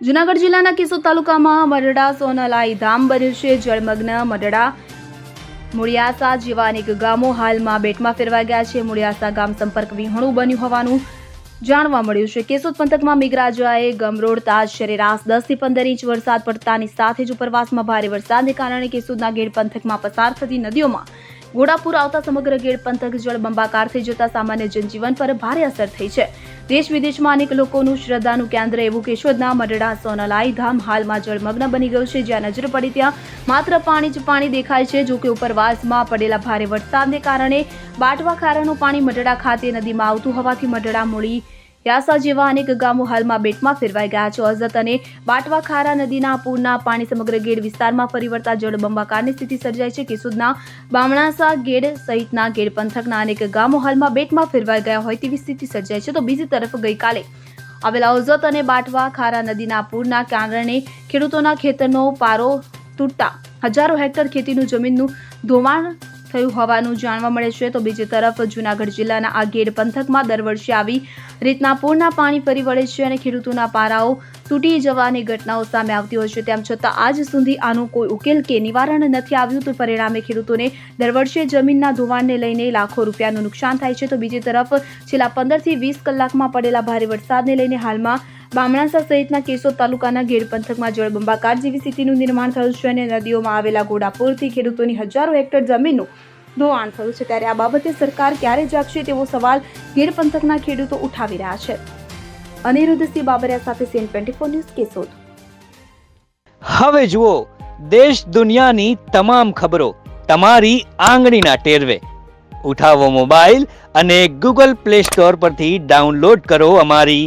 જુનાગઢ જિલ્લાના કેશોદ તાલુકામાં મરડા સોનાલાઈ ધામ બન્યું છે. જળમગ્ન મરડા મુળિયાસા જેવા અનેક ગામો હાલમાં બેટમાં ફેરવા ગયા છે. મુળિયાસા ગામ સંપર્ક વિહોણું બન્યું હોવાનું જાણવા મળ્યું છે. કેશોદ પંથકમાં મેઘરાજાએ ગમરોડતા સરેરાશ દસથી પંદર ઇંચ વરસાદ પડતાની સાથે જ ઉપરવાસમાં ભારે વરસાદને કારણે કેશોદના ગેડ પંથકમાં પસાર થતી નદીઓમાં ઘોડાપુર આવતા સમગ્ર ગેડ પંથક જળબંબાકાર થઈ જતા સામાન્ય જનજીવન પર ભારે અસર થઈ છે. દેશ વિદેશમાં અનેક લોકોનું શ્રદ્ધાનું કેન્દ્ર એવું કેશોદના મઢડા, સોનલાઈ ધામ હાલમાં જળમગ્ન બની ગયું છે. જ્યાં નજર પડી ત્યાં માત્ર પાણી જ પાણી દેખાય છે જોકે ઉપરવાસમાં પડેલા ભારે વરસાદને કારણે બાટવા ખારાનું પાણી મઢડા ખાતે નદીમાં આવતું હોવાથી મઢડા મૂળી યાસા જેવા અનેક ગામો હાલમાં બેટમાં ફેરવાઈ ગયા છે. અઝત અને બાટવા ખારા નદીના પૂરના પાણી સમગ્ર ગેડ વિસ્તારમાં ફરી વળતા જળબંબાકારની સ્થિતિ સર્જાઈ છે. કેસુદના બામણાસા ગેડ સહિતના ગેડ પંથકના અનેક ગામો હાલમાં બેટમાં ફેરવાઈ ગયા હોય તેવી સ્થિતિ સર્જાઈ છે. તો બીજી તરફ ગઈકાલે આવેલા ઓઝત અને બાટવા ખારા નદીના પૂરના કારણે ખેડૂતોના ખેતરનો પારો તૂટતા હજારો હેક્ટર ખેતીનું જમીનનું ધોવાણ થયું હોવાનું જાણવા મળે છે. તો બીજી તરફ જૂનાગઢ જિલ્લાના આ પંથકમાં દર વર્ષે આવી રીતના પૂરના પાણી ફરી વળે છે અને ખેડૂતોના પારાઓ તૂટી જવાની ઘટનાઓ સામે આવતી હોય છે. તેમ છતાં આજ સુધી આનું કોઈ ઉકેલ કે નિવારણ નથી આવ્યું. તો પરિણામે ખેડૂતોને દર વર્ષે જમીનના ધોવાણને લઈને લાખો રૂપિયાનું નુકસાન થાય છે. તો બીજી તરફ છેલ્લા પંદરથી વીસ કલાકમાં પડેલા ભારે વરસાદને લઈને હાલમાં બામણાસા સહિતના કેશોદ તાલુકાના ગેડ પંથકમાં જળબંબાકાર જેવી સ્થિતિનું નિર્માણ થયું છે અને નદીઓમાં આવેલા ઘોડાપુરથી ખેડૂતોની હજારો હેક્ટર જમીનનું ધોવાણ થયું છે. ત્યારે આ બાબતે સરકાર ક્યારે જાગશે તેવો સવાલ ગીર પંથકના ખેડૂતો ઉઠાવી રહ્યા છે. અનિરુદ્ધસિંહ બાબરિયા સાથે સીએન ટ્વેન્ટી ન્યૂઝ કેશોદ. હવે જુઓ, દેશ દુનિયાની તમામ ખબરો તમારી આંગળીના ટેરવે. ઉઠાવો મોબાઈલ અને ગૂગલ પ્લે સ્ટોર પરથી ડાઉનલોડ કરો અમારી